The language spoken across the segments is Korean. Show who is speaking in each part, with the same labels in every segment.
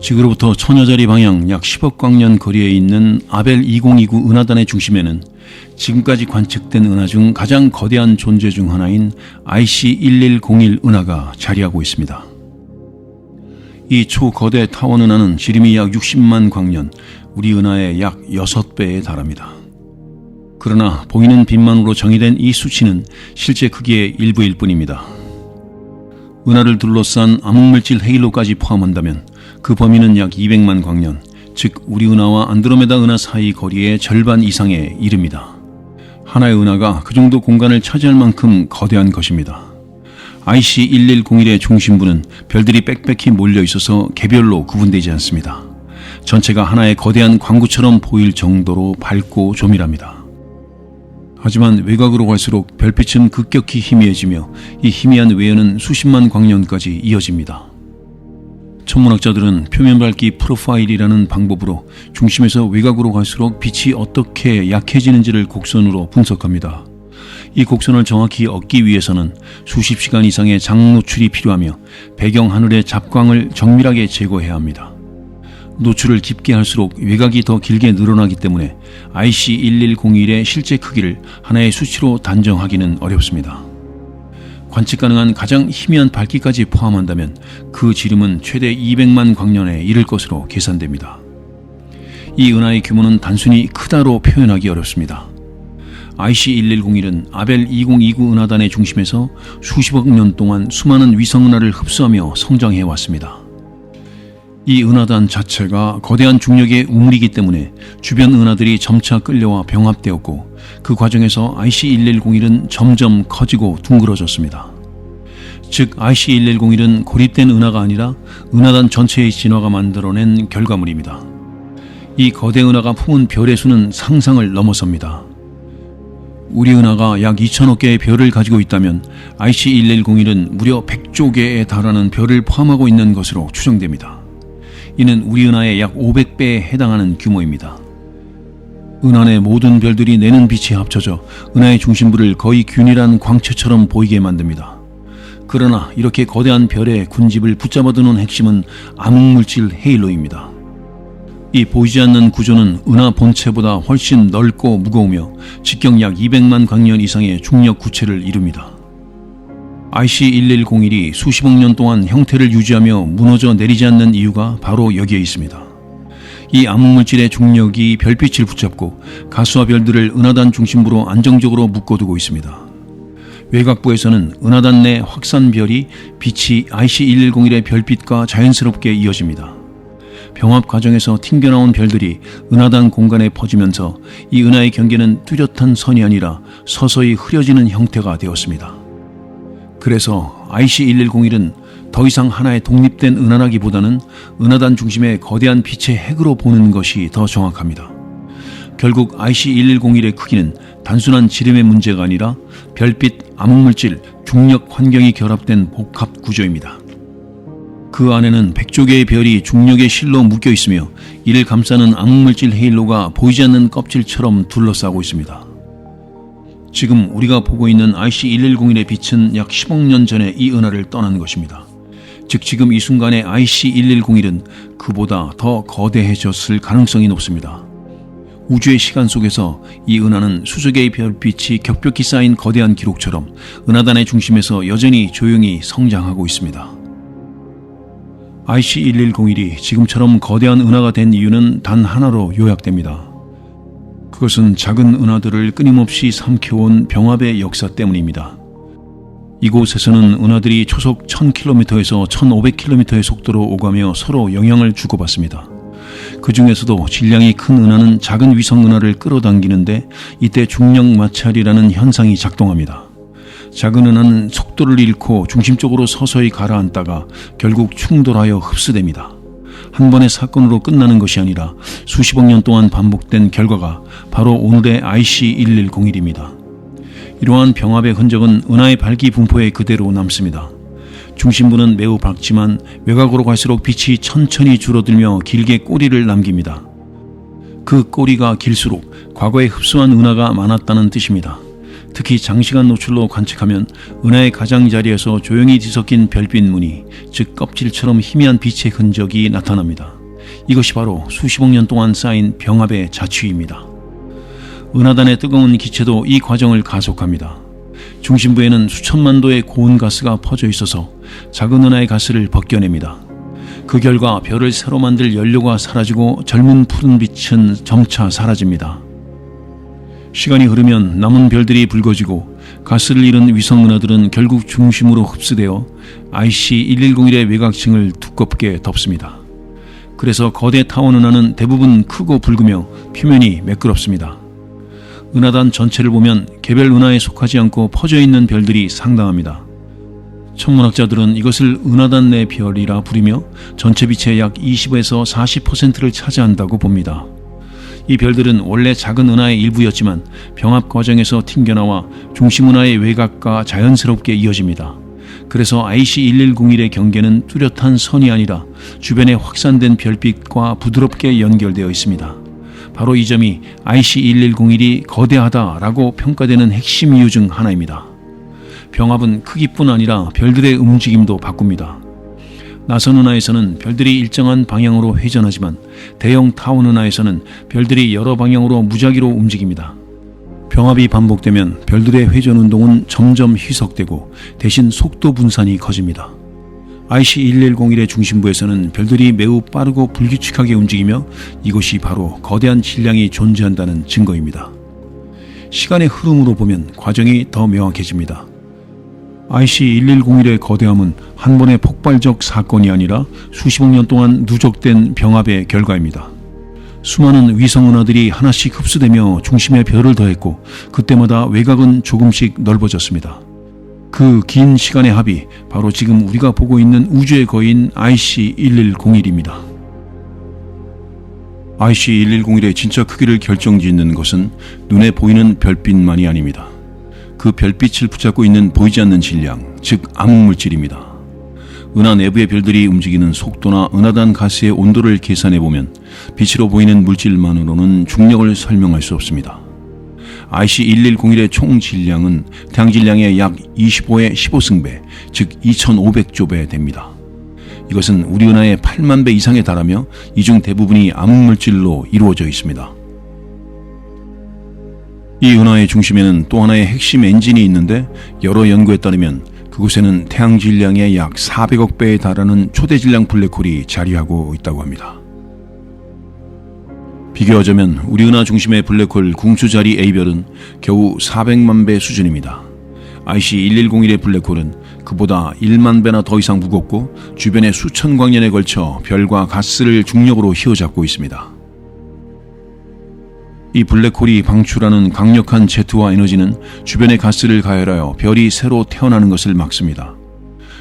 Speaker 1: 지구로부터 천여 자리 방향 약 10억 광년 거리에 있는 아벨 2029 은하단의 중심에는 지금까지 관측된 은하 중 가장 거대한 존재 중 하나인 IC1101 은하가 자리하고 있습니다. 이 초거대 타원 은하는 지름이 약 60만 광년, 우리 은하의 약 6배에 달합니다. 그러나 보이는 빛만으로 정의된 이 수치는 실제 크기의 일부일 뿐입니다. 은하를 둘러싼 암흑물질 헤일로까지 포함한다면 그 범위는 약 200만 광년, 즉 우리 은하와 안드로메다 은하 사이 거리의 절반 이상에 이릅니다. 하나의 은하가 그 정도 공간을 차지할 만큼 거대한 것입니다. IC1101의 중심부는 별들이 빽빽히 몰려 있어서 개별로 구분되지 않습니다. 전체가 하나의 거대한 광구처럼 보일 정도로 밝고 조밀합니다. 하지만 외곽으로 갈수록 별빛은 급격히 희미해지며 이 희미한 외연은 수십만 광년까지 이어집니다. 천문학자들은 표면 밝기 프로파일이라는 방법으로 중심에서 외곽으로 갈수록 빛이 어떻게 약해지는지를 곡선으로 분석합니다. 이 곡선을 정확히 얻기 위해서는 수십 시간 이상의 장 노출이 필요하며 배경 하늘의 잡광을 정밀하게 제거해야 합니다. 노출을 깊게 할수록 외곽이 더 길게 늘어나기 때문에 IC1101의 실제 크기를 하나의 수치로 단정하기는 어렵습니다. 관측 가능한 가장 희미한 밝기까지 포함한다면 그 지름은 최대 200만 광년에 이를 것으로 계산됩니다. 이 은하의 규모는 단순히 크다로 표현하기 어렵습니다. IC1101은 아벨 2029 은하단의 중심에서 수십억 년 동안 수많은 위성 은하를 흡수하며 성장해 왔습니다. 이 은하단 자체가 거대한 중력의 우물이기 때문에 주변 은하들이 점차 끌려와 병합되었고 그 과정에서 IC1101은 점점 커지고 둥그러졌습니다. 즉 IC1101은 고립된 은하가 아니라 은하단 전체의 진화가 만들어낸 결과물입니다. 이 거대 은하가 품은 별의 수는 상상을 넘어섭니다. 우리 은하가 약 2천억 개의 별을 가지고 있다면 IC1101은 무려 100조 개에 달하는 별을 포함하고 있는 것으로 추정됩니다. 이는 우리 은하의 약 500배에 해당하는 규모입니다. 은하 내 모든 별들이 내는 빛이 합쳐져 은하의 중심부를 거의 균일한 광채처럼 보이게 만듭니다. 그러나 이렇게 거대한 별의 군집을 붙잡아두는 핵심은 암흑물질 헤일로입니다. 이 보이지 않는 구조는 은하 본체보다 훨씬 넓고 무거우며 직경 약 200만 광년 이상의 중력 구체를 이룹니다. IC1101이 수십억 년 동안 형태를 유지하며 무너져 내리지 않는 이유가 바로 여기에 있습니다. 이 암흑물질의 중력이 별빛을 붙잡고 가수와 별들을 은하단 중심부로 안정적으로 묶어두고 있습니다. 외곽부에서는 은하단 내 확산별이 빛이 IC1101의 별빛과 자연스럽게 이어집니다. 병합 과정에서 튕겨나온 별들이 은하단 공간에 퍼지면서 이 은하의 경계는 뚜렷한 선이 아니라 서서히 흐려지는 형태가 되었습니다. 그래서 IC1101은 더 이상 하나의 독립된 은하라기보다는 은하단 중심의 거대한 빛의 핵으로 보는 것이 더 정확합니다. 결국 IC1101의 크기는 단순한 지름의 문제가 아니라 별빛, 암흑물질, 중력 환경이 결합된 복합 구조입니다. 그 안에는 백조 개의 별이 중력의 실로 묶여 있으며 이를 감싸는 암흑물질 헤일로가 보이지 않는 껍질처럼 둘러싸고 있습니다. 지금 우리가 보고 있는 IC1101의 빛은 약 10억 년 전에 이 은하를 떠난 것입니다. 즉 지금 이 순간의 IC1101은 그보다 더 거대해졌을 가능성이 높습니다. 우주의 시간 속에서 이 은하는 수적의 별빛이 격벽히 쌓인 거대한 기록처럼 은하단의 중심에서 여전히 조용히 성장하고 있습니다. IC1101이 지금처럼 거대한 은하가 된 이유는 단 하나로 요약됩니다. 그것은 작은 은하들을 끊임없이 삼켜온 병합의 역사 때문입니다. 이곳에서는 은하들이 초속 1000km에서 1500km의 속도로 오가며 서로 영향을 주고받습니다. 그 중에서도 질량이 큰 은하는 작은 위성 은하를 끌어당기는데 이때 중력 마찰이라는 현상이 작동합니다. 작은 은하는 속도를 잃고 중심 쪽으로 서서히 가라앉다가 결국 충돌하여 흡수됩니다. 한 번의 사건으로 끝나는 것이 아니라 수십억 년 동안 반복된 결과가 바로 오늘의 IC1101입니다. 이러한 병합의 흔적은 은하의 밝기 분포에 그대로 남습니다. 중심부는 매우 밝지만 외곽으로 갈수록 빛이 천천히 줄어들며 길게 꼬리를 남깁니다. 그 꼬리가 길수록 과거에 흡수한 은하가 많았다는 뜻입니다. 특히 장시간 노출로 관측하면 은하의 가장자리에서 조용히 뒤섞인 별빛 무늬, 즉 껍질처럼 희미한 빛의 흔적이 나타납니다. 이것이 바로 수십억 년 동안 쌓인 병합의 자취입니다. 은하단의 뜨거운 기체도 이 과정을 가속합니다. 중심부에는 수천만 도의 고온 가스가 퍼져 있어서 작은 은하의 가스를 벗겨냅니다. 그 결과 별을 새로 만들 연료가 사라지고 젊은 푸른 빛은 점차 사라집니다. 시간이 흐르면 남은 별들이 붉어지고 가스를 잃은 위성 은하들은 결국 중심으로 흡수되어 IC-1101의 외곽층을 두껍게 덮습니다. 그래서 거대 타원 은하는 대부분 크고 붉으며 표면이 매끄럽습니다. 은하단 전체를 보면 개별 은하에 속하지 않고 퍼져 있는 별들이 상당합니다. 천문학자들은 이것을 은하단 내 별이라 부르며 전체 빛의 약 20에서 40%를 차지한다고 봅니다. 이 별들은 원래 작은 은하의 일부였지만 병합 과정에서 튕겨나와 중심 은하의 외곽과 자연스럽게 이어집니다. 그래서 IC1101의 경계는 뚜렷한 선이 아니라 주변에 확산된 별빛과 부드럽게 연결되어 있습니다. 바로 이 점이 IC1101이 거대하다라고 평가되는 핵심 이유 중 하나입니다. 병합은 크기뿐 아니라 별들의 움직임도 바꿉니다. 나선 은하에서는 별들이 일정한 방향으로 회전하지만 대형 타원 은하에서는 별들이 여러 방향으로 무작위로 움직입니다. 병합이 반복되면 별들의 회전 운동은 점점 희석되고 대신 속도 분산이 커집니다. IC1101의 중심부에서는 별들이 매우 빠르고 불규칙하게 움직이며 이것이 바로 거대한 질량이 존재한다는 증거입니다. 시간의 흐름으로 보면 과정이 더 명확해집니다. IC1101의 거대함은 한 번의 폭발적 사건이 아니라 수십억 년 동안 누적된 병합의 결과입니다. 수많은 위성 은하들이 하나씩 흡수되며 중심에 별을 더했고 그때마다 외곽은 조금씩 넓어졌습니다. 그 긴 시간의 합이 바로 지금 우리가 보고 있는 우주의 거인 IC1101입니다. IC1101의 진짜 크기를 결정짓는 것은 눈에 보이는 별빛만이 아닙니다. 그 별빛을 붙잡고 있는 보이지 않는 질량, 즉 암흑물질입니다. 은하 내부의 별들이 움직이는 속도나 은하단 가스의 온도를 계산해 보면 빛으로 보이는 물질만으로는 중력을 설명할 수 없습니다. IC1101의 총 질량은 태양 질량의 약 25의 15승배, 즉 2500조배 됩니다. 이것은 우리 은하의 8만 배 이상에 달하며 이 중 대부분이 암흑물질로 이루어져 있습니다. 이 은하의 중심에는 또 하나의 핵심 엔진이 있는데 여러 연구에 따르면 그곳에는 태양 질량의 약 400억 배에 달하는 초대 질량 블랙홀이 자리하고 있다고 합니다. 비교하자면 우리 은하 중심의 블랙홀 궁수 자리 A별은 겨우 400만 배 수준입니다. IC1101의 블랙홀은 그보다 1만 배나 더 이상 무겁고 주변에 수천 광년에 걸쳐 별과 가스를 중력으로 휘어잡고 있습니다. 이 블랙홀이 방출하는 강력한 제트와 에너지는 주변의 가스를 가열하여 별이 새로 태어나는 것을 막습니다.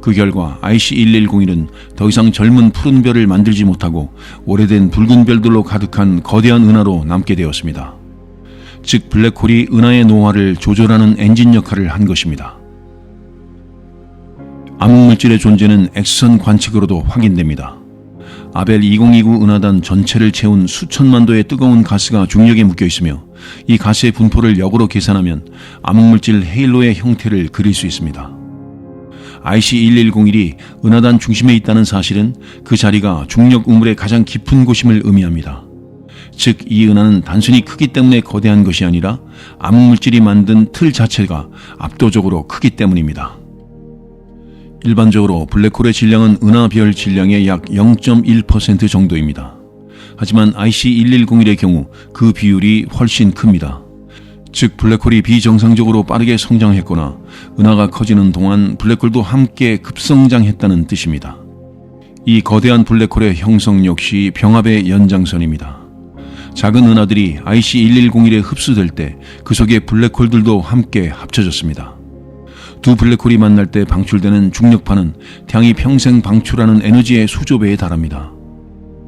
Speaker 1: 그 결과 IC1101은 더 이상 젊은 푸른 별을 만들지 못하고 오래된 붉은 별들로 가득한 거대한 은하로 남게 되었습니다. 즉 블랙홀이 은하의 노화를 조절하는 엔진 역할을 한 것입니다. 암흑물질의 존재는 엑스선 관측으로도 확인됩니다. 아벨 2029 은하단 전체를 채운 수천만 도의 뜨거운 가스가 중력에 묶여 있으며 이 가스의 분포를 역으로 계산하면 암흑물질 헤일로의 형태를 그릴 수 있습니다. IC1101이 은하단 중심에 있다는 사실은 그 자리가 중력 우물의 가장 깊은 곳임을 의미합니다. 즉, 이 은하는 단순히 크기 때문에 거대한 것이 아니라 암흑물질이 만든 틀 자체가 압도적으로 크기 때문입니다. 일반적으로 블랙홀의 질량은 은하별 질량의 약 0.1% 정도입니다. 하지만 IC1101의 경우 그 비율이 훨씬 큽니다. 즉 블랙홀이 비정상적으로 빠르게 성장했거나 은하가 커지는 동안 블랙홀도 함께 급성장했다는 뜻입니다. 이 거대한 블랙홀의 형성 역시 병합의 연장선입니다. 작은 은하들이 IC1101에 흡수될 때 그 속의 블랙홀들도 함께 합쳐졌습니다. 두 블랙홀이 만날 때 방출되는 중력파는 태양이 평생 방출하는 에너지의 수조 배에 달합니다.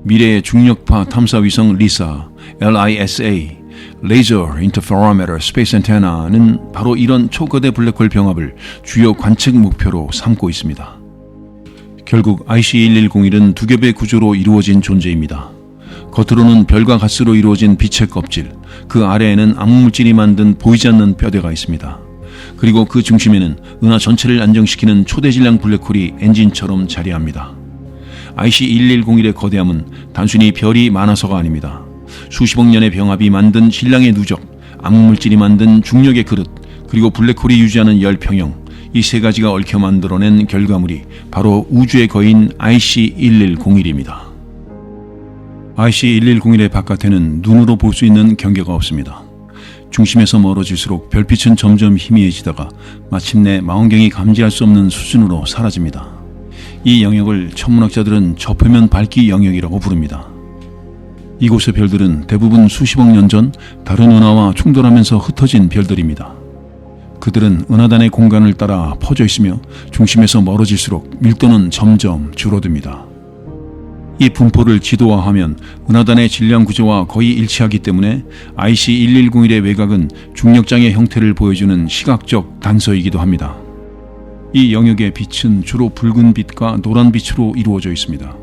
Speaker 1: 미래의 중력파 탐사 위성 리사 LISA Laser Interferometer Space Antenna는 바로 이런 초거대 블랙홀 병합을 주요 관측 목표로 삼고 있습니다. 결국 IC1101은 두 겹의 구조로 이루어진 존재입니다. 겉으로는 별과 가스로 이루어진 빛의 껍질, 그 아래에는 암물질이 만든 보이지 않는 뼈대가 있습니다. 그리고 그 중심에는 은하 전체를 안정시키는 초대질량 블랙홀이 엔진처럼 자리합니다. IC1101의 거대함은 단순히 별이 많아서가 아닙니다. 수십억 년의 병합이 만든 질량의 누적, 암물질이 만든 중력의 그릇, 그리고 블랙홀이 유지하는 열 평형, 이 세 가지가 얽혀 만들어낸 결과물이 바로 우주의 거인 IC1101입니다. IC1101의 바깥에는 눈으로 볼 수 있는 경계가 없습니다. 중심에서 멀어질수록 별빛은 점점 희미해지다가 마침내 망원경이 감지할 수 없는 수준으로 사라집니다. 이 영역을 천문학자들은 저표면 밝기 영역이라고 부릅니다. 이곳의 별들은 대부분 수십억 년 전 다른 은하와 충돌하면서 흩어진 별들입니다. 그들은 은하단의 공간을 따라 퍼져 있으며 중심에서 멀어질수록 밀도는 점점 줄어듭니다. 이 분포를 지도화하면 은하단의 질량 구조와 거의 일치하기 때문에 IC1101의 외곽은 중력장의 형태를 보여주는 시각적 단서이기도 합니다. 이 영역의 빛은 주로 붉은 빛과 노란 빛으로 이루어져 있습니다.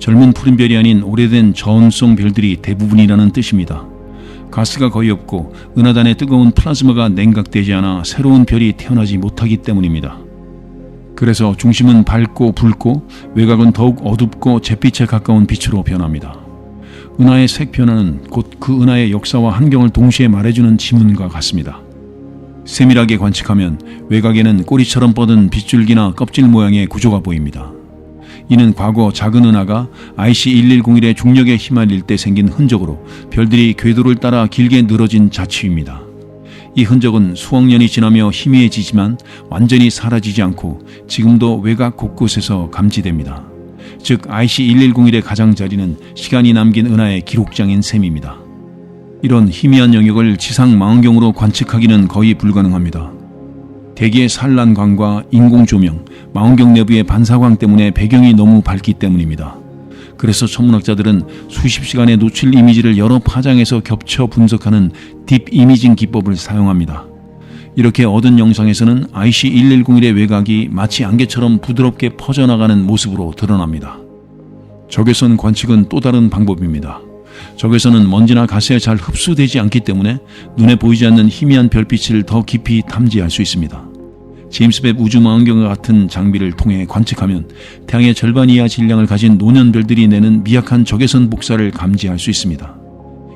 Speaker 1: 젊은 푸른 별이 아닌 오래된 저온성 별들이 대부분이라는 뜻입니다. 가스가 거의 없고 은하단의 뜨거운 플라즈마가 냉각되지 않아 새로운 별이 태어나지 못하기 때문입니다. 그래서 중심은 밝고 붉고 외곽은 더욱 어둡고 잿빛에 가까운 빛으로 변합니다. 은하의 색 변화는 곧 그 은하의 역사와 환경을 동시에 말해주는 지문과 같습니다. 세밀하게 관측하면 외곽에는 꼬리처럼 뻗은 빗줄기나 껍질 모양의 구조가 보입니다. 이는 과거 작은 은하가 IC1101의 중력에 휘말릴 때 생긴 흔적으로 별들이 궤도를 따라 길게 늘어진 자취입니다. 이 흔적은 수억 년이 지나며 희미해지지만 완전히 사라지지 않고 지금도 외곽 곳곳에서 감지됩니다. 즉 IC1101의 가장자리는 시간이 남긴 은하의 기록장인 셈입니다. 이런 희미한 영역을 지상 망원경으로 관측하기는 거의 불가능합니다. 대기의 산란광과 인공 조명, 망원경 내부의 반사광 때문에 배경이 너무 밝기 때문입니다. 그래서 천문학자들은 수십 시간의 노출 이미지를 여러 파장에서 겹쳐 분석하는 딥 이미징 기법을 사용합니다. 이렇게 얻은 영상에서는 IC1101의 외곽이 마치 안개처럼 부드럽게 퍼져나가는 모습으로 드러납니다. 적외선 관측은 또 다른 방법입니다. 적외선은 먼지나 가스에 잘 흡수되지 않기 때문에 눈에 보이지 않는 희미한 별빛을 더 깊이 탐지할 수 있습니다. 제임스 웹 우주망원경과 같은 장비를 통해 관측하면 태양의 절반 이하 질량을 가진 노년별들이 내는 미약한 적외선 복사를 감지할 수 있습니다.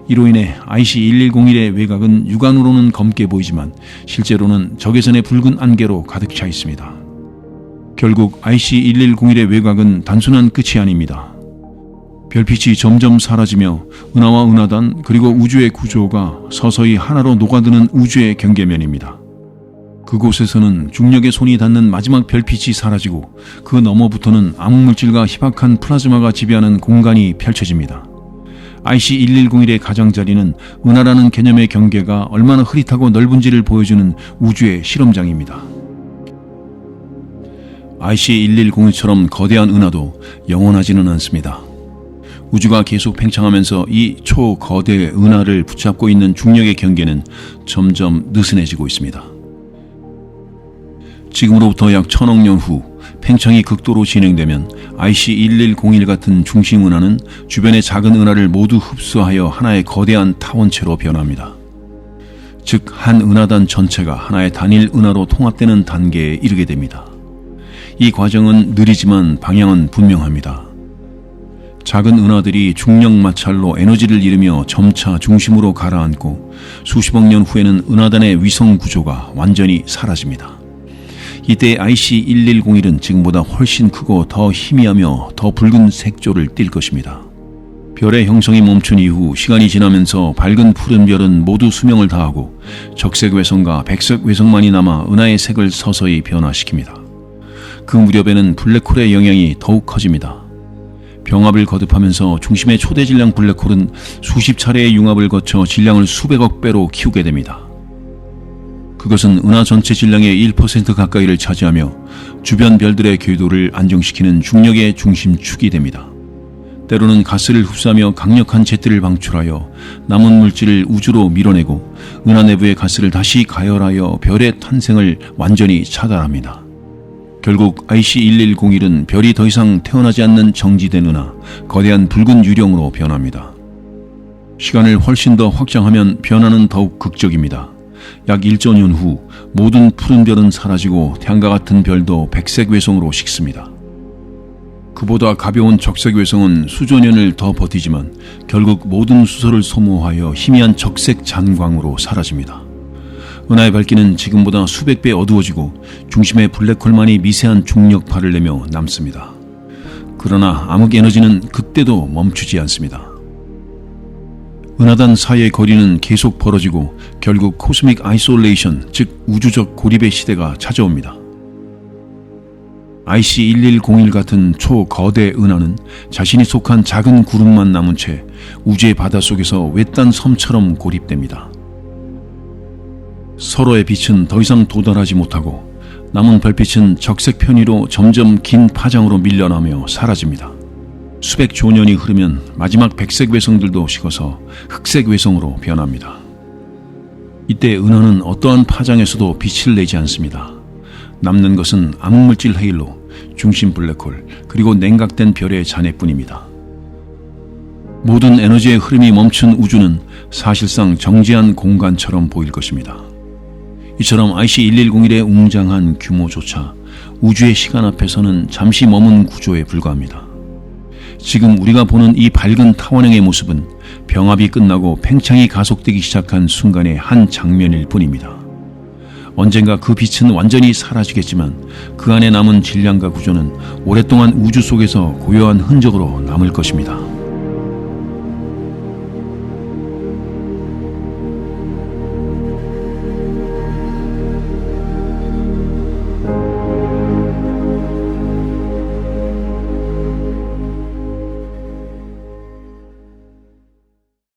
Speaker 1: 이로 인해 IC1101의 외곽은 육안으로는 검게 보이지만 실제로는 적외선의 붉은 안개로 가득 차 있습니다. 결국 IC1101의 외곽은 단순한 끝이 아닙니다. 별빛이 점점 사라지며 은하와 은하단 그리고 우주의 구조가 서서히 하나로 녹아드는 우주의 경계면입니다. 그곳에서는 중력의 손이 닿는 마지막 별빛이 사라지고 그 너머부터는 암흑물질과 희박한 플라즈마가 지배하는 공간이 펼쳐집니다. IC1101의 가장자리는 은하라는 개념의 경계가 얼마나 흐릿하고 넓은지를 보여주는 우주의 실험장입니다. IC1101처럼 거대한 은하도 영원하지는 않습니다. 우주가 계속 팽창하면서 이 초거대 은하를 붙잡고 있는 중력의 경계는 점점 느슨해지고 있습니다. 지금으로부터 약 천억 년 후 팽창이 극도로 진행되면 IC1101 같은 중심 은하는 주변의 작은 은하를 모두 흡수하여 하나의 거대한 타원체로 변합니다. 즉, 한 은하단 전체가 하나의 단일 은하로 통합되는 단계에 이르게 됩니다. 이 과정은 느리지만 방향은 분명합니다. 작은 은하들이 중력 마찰로 에너지를 잃으며 점차 중심으로 가라앉고 수십억 년 후에는 은하단의 위성 구조가 완전히 사라집니다. 이때 IC1101은 지금보다 훨씬 크고 더 희미하며 더 붉은 색조를 띨 것입니다. 별의 형성이 멈춘 이후 시간이 지나면서 밝은 푸른 별은 모두 수명을 다하고 적색 외성과 백색 외성만이 남아 은하의 색을 서서히 변화시킵니다. 그 무렵에는 블랙홀의 영향이 더욱 커집니다. 병합을 거듭하면서 중심의 초대 질량 블랙홀은 수십 차례의 융합을 거쳐 질량을 수백억 배로 키우게 됩니다. 그것은 은하 전체 질량의 1% 가까이를 차지하며 주변 별들의 궤도를 안정시키는 중력의 중심축이 됩니다. 때로는 가스를 흡수하며 강력한 제트를 방출하여 남은 물질을 우주로 밀어내고 은하 내부의 가스를 다시 가열하여 별의 탄생을 완전히 차단합니다. 결국 IC1101은 별이 더 이상 태어나지 않는 정지된 은하, 거대한 붉은 유령으로 변합니다. 시간을 훨씬 더 확장하면 변화는 더욱 극적입니다. 약 1조 년 후 모든 푸른 별은 사라지고 태양과 같은 별도 백색 외성으로 식습니다. 그보다 가벼운 적색 외성은 수조 년을 더 버티지만 결국 모든 수소를 소모하여 희미한 적색 잔광으로 사라집니다. 은하의 밝기는 지금보다 수백 배 어두워지고 중심의 블랙홀만이 미세한 중력파를 내며 남습니다. 그러나 암흑 에너지는 그때도 멈추지 않습니다. 은하단 사이의 거리는 계속 벌어지고 결국 코스믹 아이솔레이션, 즉 우주적 고립의 시대가 찾아옵니다. IC1101 같은 초거대 은하는 자신이 속한 작은 구름만 남은 채 우주의 바닷속에서 외딴 섬처럼 고립됩니다. 서로의 빛은 더 이상 도달하지 못하고 남은 별빛은 적색 편의로 점점 긴 파장으로 밀려나며 사라집니다. 수백 조년이 흐르면 마지막 백색 외성들도 식어서 흑색 외성으로 변합니다. 이때 은하는 어떠한 파장에서도 빛을 내지 않습니다. 남는 것은 암흑물질 헤일로, 중심 블랙홀, 그리고 냉각된 별의 잔해뿐입니다. 모든 에너지의 흐름이 멈춘 우주는 사실상 정지한 공간처럼 보일 것입니다. 이처럼 IC1101의 웅장한 규모조차 우주의 시간 앞에서는 잠시 머문 구조에 불과합니다. 지금 우리가 보는 이 밝은 타원형의 모습은 병합이 끝나고 팽창이 가속되기 시작한 순간의 한 장면일 뿐입니다. 언젠가 그 빛은 완전히 사라지겠지만 그 안에 남은 질량과 구조는 오랫동안 우주 속에서 고요한 흔적으로 남을 것입니다.